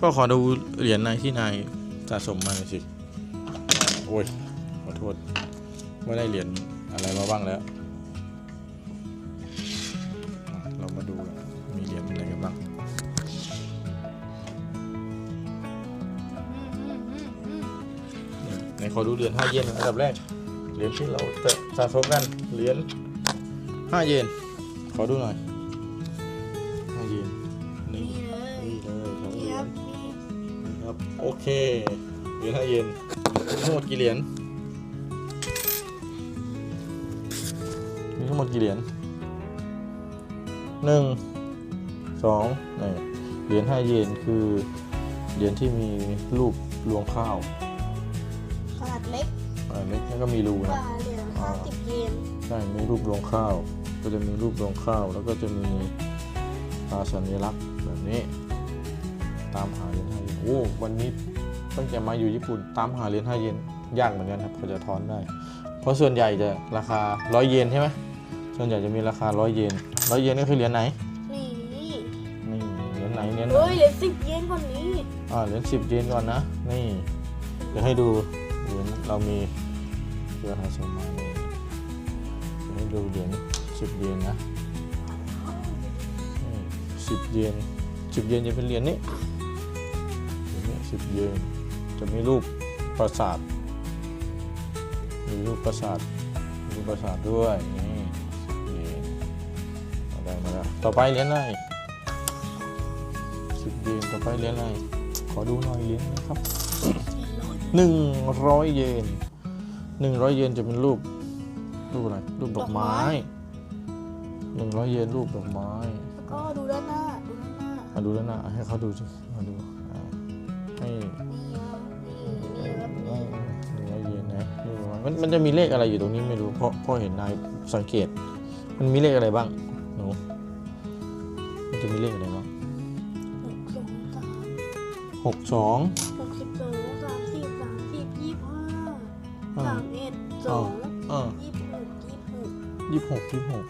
ก็ขอดูเหรียญนายที่นายสะสมมาหน่อยสิ โอ้ย ขอโทษ ไม่ได้เหรียญอะไรมาบ้างแล้ว เรามาดูมีเหรียญอะไรกันบ้าง ในขอดูเหรียญ5เยนอันดับแรก เหรียญที่เราจะสะสมกัน เหรียญ5เยน ขอดูหน่อย เคเหรียญ5เยนทั้งหมดกี่เหรียญมีทั้งหมดกี่เหรียญหนึ่งสองนี่เหรียญ5เยนคือเหรียญที่มีรูปรวงข้าวขนาดเล็กอ่าเล็กแล้วก็มีรูกนะว่าเหรียญห้าสิบเยนใช่มีรูปรวงข้าว ก็จะมีรูปรวงข้าว แล้วก็จะมีตราสัญลักษณ์แบบนี้ ตามหาเหรียญห้าเยนโอ้วันนี้ตั้งแต่มาอยู่ญี่ปุ่นตามหาเหรียญห้าเยนยากเหมือนกันครับเขาจะทอนได้ เพราะส่วนใหญ่จะราคาร้อยเยนใช่ไหมส่วนใหญ่จะมีราคาร้อยเยนร้อยเยนก็คือเหรียญไหนนี่นี่นี่เหรียญไหนเหรียญไหนเฮ้ยเหรียญสิบเยนกว่านี้อ่าเหรียญสิบเยนก่อนนะนี่เดี๋ยวให้ดูเหรียญเรามีเพื่อหาสมมานี่เดี๋ยวให้ดูเหรียญสิบเยนนะสิบเยนสิบเยนจะเป็นเหรียญนี้ เหรียญนี้สิบเยน จะมีรูปปราสาท มีรูปปราสาท มีรูปปราสาทด้วย นี่สิบเยนเอาได้มาแล้ว ต่อไปเหรียญอะไรสิบเยน ต่อไปเหรียญอะไร ขอดูหน่อยเหรียญนะครับหนึ่งร้อยเยนหนึ่งร้อยเยนจะเป็นรูป รูปอะไร รูปดอกไม้หนึ่งร้อยเยนรูปดอกไม้ แล้วก็ดูด้านหน้า ดูด้านหน้ามาดูแล้วนะให้เขาดูสิมาดูอ่า ให้นี่ครับนี่นี่ครับให้นี่ให้เย็นนะมันมันจะมีเลขอะไรอยู่ตรงนี้ไม่รู้เพราะพราะเห็นนายสังเกต มันมีเลขอะไรบ้างหนูมันจะมีเลขอะไรบ้างหกสองสามหกสองหกสิบสองสามสิบสามสิบยี่สิบห้าสามเอ็ดสองอ่ายี่สิบหกยี่สิบหกยี่สิบหกยี่สิบหก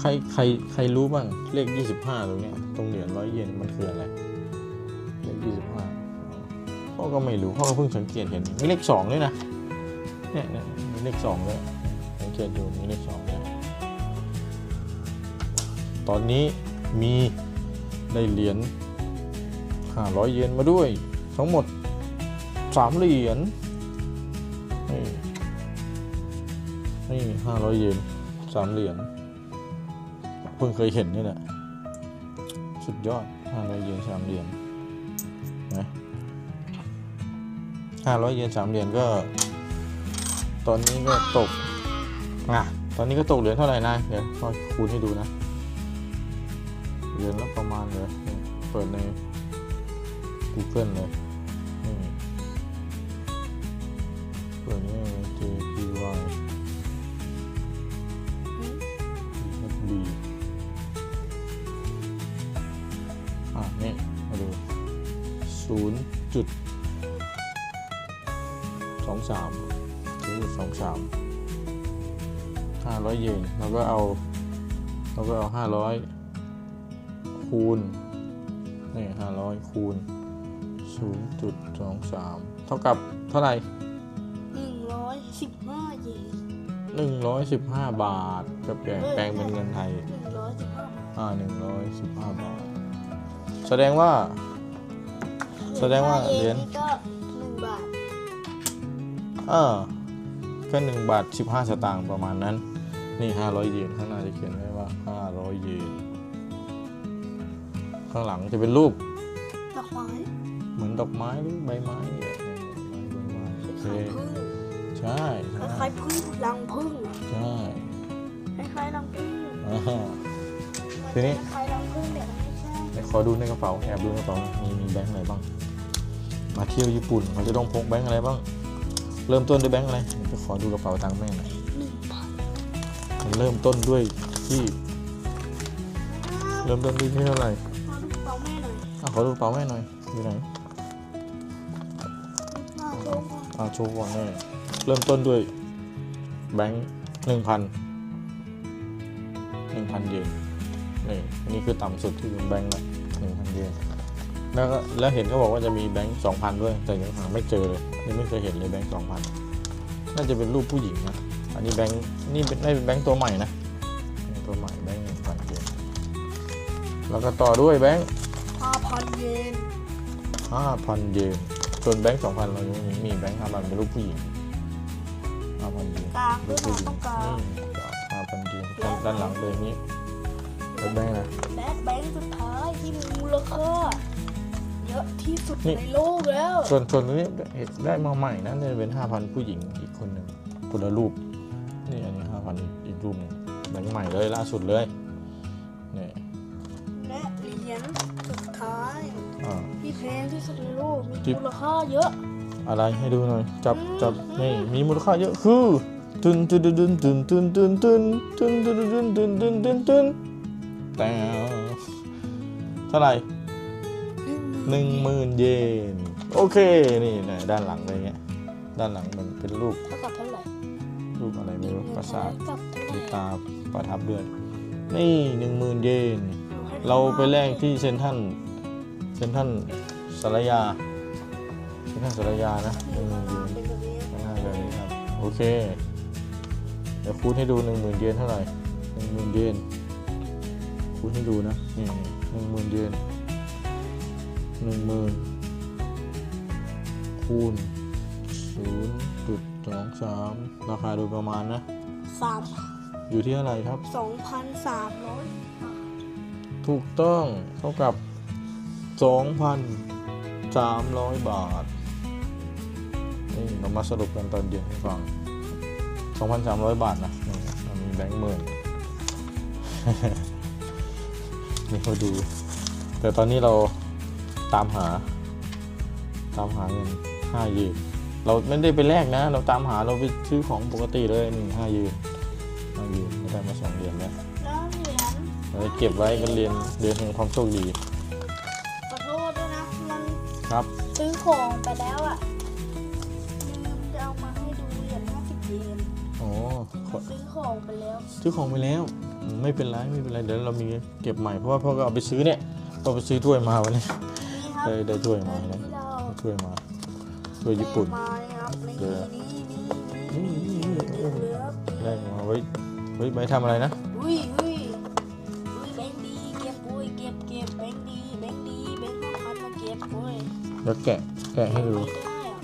ใครใครใครรู้บ้างเลขยี่สิบห้าตรงเนี้ยตรงเหรียญร้อยเยนมันคืออะไร ก็ไม่รู้พ่อก็เพิ่งสังเกตเห็นมีเลขสองด้วยนะเนี่ยเมีเลขสองด้วยสังเกตดูมีเลขสองด้วยตอนนี้มีได้เหรียญห้าร้อยเยนมาด้วย ทั้งหมดสามเหรียญนี่นี่ห้าร้อยเยนสามเหรียญเพิ่งเคยเห็นนี่แหละสุดยอดห้าร้อยเยนสามเหรียญนะ ห้าร้อยเยนสามเหรียญก็ ตอนนี้ก็ตกอะตอนนี้ก็ตกเหรียญเท่าไหร่นะเดี๋ยวพ่อคูณให้ดูนะเหรียญละประมาณเลยนี่เปิดใน Google เลยเปิดนี่ JPY ดีอะนี่มาดูศูนย์จุด องสามศูนย์จุดสองสามห้าร้อยเยนเราก็เอาเราก็เอาห้าร้อยคูณนี่ห้าร้อยคูณศูนย์จุดสองสามเท่ากับเท่าไหร่หนึ่งร้อยสิบห้าเยนหนึ่งร้อยสิบห้าบาทก็แปลงแปลงเป็นเงินไทยหนึ่งร้อยสิบห้าบาทอ่าหนึ่งร้อยสิบห้าบาท แสดงว่า แสดงว่าเหรียญนี่ก็หนึ่งบาท เออแค่หนึ่งบาทสิบห้าสตางค์ประมาณนั้น นี่ห้าร้อยเยนข้างหน้าจะเขียนไว้ว่าห้าร้อยเยนข้างหลังจะเป็นรูปดอกไม้เหมือนดอกไม้หรือใบไม้เนี่ยใบไม้โอเคคล้ายๆพึ่งใช่คล้ายๆพึ่งรังพึ่งใช่คล้ายๆรังพึ่งอ่าทีทีนี้นี้คล้ายๆรังพึ่งแต่ไม่ใช่เดี๋ยวขอดูในกระเป๋าแอบดูในกระเป๋ามีมีแบงค์อะไรบ้าง มาเที่ยวญี่ปุ่นเขาจะต้องพกแบงค์อะไรบ้าง เริ่มต้นด้วยแบงค์อะไรเดี๋ยวจะขอดูกระเป๋าตังค์แม่หน่อยหนึ่งบาทมันเริ่มต้นด้วยที่ เริ่มต้นด้วยที่เท่าไหร่ขอดูกระเป๋าแม่หน่อยอะขอดูกระเป๋าแม่หน่อยอยู่ไหนหน้าโชว์ก่อนอะโชว์ก่อนแม่เริ่มต้นด้วยแบงค์หนึ่งพันหนึ่งพันเยนนี่อันนี้คือต่ำสุดที่เป็นแบงค์ละหนึ่งพันเยน แล้วก็แล้วเห็นเขาบอกว่าจะมีแบงค์สองพันด้วย แต่ยังหาไม่เจอเลยยังไม่เคยเห็นเลยแบงค์สองพันน่าจะเป็นรูปผู้หญิงนะอันนี้แบงค์นี่เป็นไม่เป็นแบงค์ตัวใหม่นะนี่ตัวใหม่แบงค์หนึ่งพันเยนแล้วก็ต่อด้วยแบงค์ห้าพันเยนห้าพันเยนส่วนแบงค์สองพันเรายังมีมีแบงค์ห้าพันเป็นรูปผู้หญิงห้าพันเยนกลางด้รูวยปนะผู้หญิต้องงกลางห้าพันเยนด้านด้านหลังเลยนี้เป็นแบงค์นะและแบงค์สุดท้ายที่มีมูลค่าเยอะที่สุดนี่ ในโลกแล้ว ส่วนส่วนตัวนี้ได้มาใหม่นะนี่เป็นห้าพันผู้หญิงอีกคนหนึ่งคนละรูปนี่อันนี้ห้าพันอีกรูปหนึงแบงค์ใหม่เลยล่าสุดเลยนี่และเหรียญสุดท้ายอ่า ที่แพงที่สุดในโลก มีจิ๊บ มูลค่าเยอะ อะไรให้ดูหน่อย จับจับนี่มีมูลค่าเยอะคือตุนตุนตุนตุนตุนตุนตุนตุนตุนตุนตุนตุนตุนตุนแต่เท่าไหร่ หนึ่งหมื่นเยน โอเค นี่นะด้านหลังอะไรเงี้ย ด้านหลังมันเป็นรูป เท่ากับเท่าไหร่รูปอะไรไม่รู้ปราสาทเท่กับเท่าไหมีร่ตาประทับด้วยนี่หนึ่งหมื่นเยน เราไปแลกที่เซนทรันเซนทรันสารยาเซนทรันสารยานะหนี่นึ่งหข้ามื่งนหเยน้านเป็นแบบนี้ข้างหน้าแบบนี้ครับ โอเค เดี๋ยวคูณให้ดูหนึ่งหมื่นเยนเท่าไหร่หนึ่งหมื่นเยนคูณให้ดูนะนี่หนึ่งหมื่นเยน หนึ่งหมื่นคูณศูนย์จุดสองสามราคาโดยประมาณนะสามอยู่ที่เท่าไหร่ครับ สองพันสามร้อยถูกต้องเท่ากับ 2,300 บาทนี่เรามาสรุปกันตอนเย็นให้ฟัง 2,300 บาทนะนี่เรามีแบงค์หมื่นนี่มาดู แต่ตอนนี้เรา ตามหา ตามหาเงิน5เยนเราไม่ได้ไปแลกนะ เราตามหาเราไปซื้อของปกติเลยนี่5เยน5เยนไม่ได้มา2เยนแล้วแล้วเหรียญเราจะเก็บไว้กันเรียนเรียนแห่งความโชคดีขอโทษด้วยนะมันครับซื้อของไปแล้วอะลืมจะเอามาให้ดูเหรียญห้าสิบเยนอ๋อขอซื้อของไปแล้ว ซื้อของไปแล้วอืมไม่เป็นไรไม่เป็นไรเดี๋ยวเรามีเก็บใหม่เพราะว่าพ่อก็เอาไปซื้อเนี่ยพ่อไปซื้อถ้วยมาวันนี้นี่ครับ ได้ได้ถ้วยมาที่นะเราถ้วยมาถ้วยญี่ปุ่นได้มาเนี่ยครับนี่เดี๋ยวนี่นี่นี่นี่นี่เหลือเหลือได้มาไว้ไว้ไว้ทำอะไรนะอุ้ยอุ้ยอุ้ยแบงค์ดีเก็บอุ้ยเก็บเก็บแบงค์ดีแบงค์ดีแบงค์ห้าพันมาเก็บอุ้ยเดี๋ยวแกะแกะให้ดูไม่ได้อะ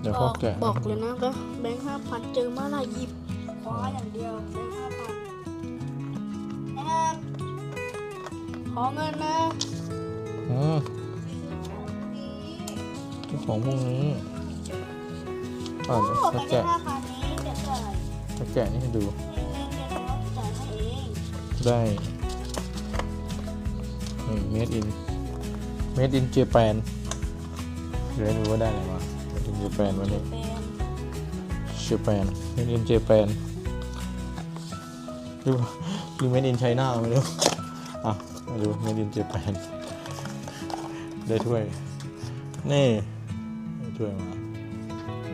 เดี๋ยวพ่อแกะบอกเลยนะแบงค์ห้าพันเจอเมื่อไหร่หยิบคว้าอย่างเดียวแบงค์ห้าพัน อเงินนะอืมซื้อของพวกนี้อ่าโอ้เดี๋ยวแบจะงค์แกะห้าพันนี้เดี๋ยวจ่ายจะแกะนี่ให้ดูเงินเดี๋ยวเราจ่ายให้เองได้นี่ made in made in Japan เดี๋ยวให้ดูว่าได้อะไรมา made in Japan วันนี้ เป็น Japan made in Japan หรือว่าหรือ made in China ไม่รู้ อะมาดู made in Japan ได้ถ้วย นี่ได้ถ้วยมา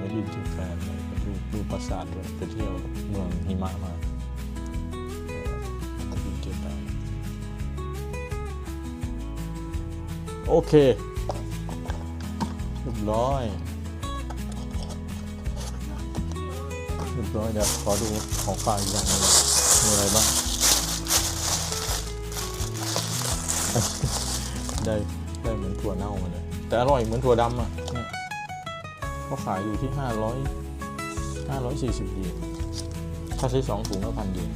made in Japan เลยไปดูดูปราสาทด้วยไปเที่ยวเมืองหิมะมา made in Japan โอเคเรียบร้อยเรียบร้อยเดี๋ยวขอดูของฝากอีกอย่างนึงมีอะไรบ้าง ได้ได้เหมือนถั่วเน่ามาเลย แต่อร่อยเหมือนถั่วดำอะเนี่ยเขาขายอยู่ที่ 500 540เยนถ้าซื้อสองถุงก็พันเยน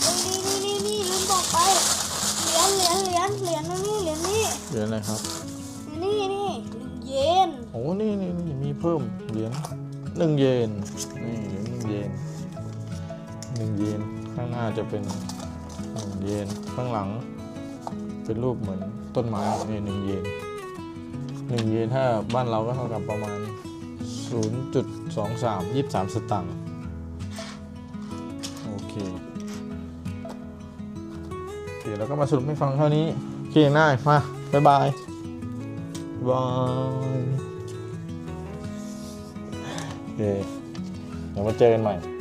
เฮ้ยนี่นี่นี่ลืมบอกไป เหรียญเหรียญเหรียญเหรียญนี่เหรียญนี่เหรียญอะไรครับ นี่นี่หนึ่งเยนโอ้นี่นี่นี่มีเพิ่มเหรียญหนึ่งเยนนี่เหรียญหนึ่งเยนหนึ่งเยนข้างหน้าจะเป็นหนึ่ง เยนข้างหลัง เป็นรูปเหมือนต้นไม้นี่หนึ่งเยนหนึ่งเยนถ้าบ้านเราก็เท่ากับประมาณ 0.23 23 สตางค์โอเคโอเคแล้วก็มาสรุปให้ฟังเท่านี้โอเคง่ายมาบ๊ายบายบายโอเคเดี๋ยวมาเจอกันใหม่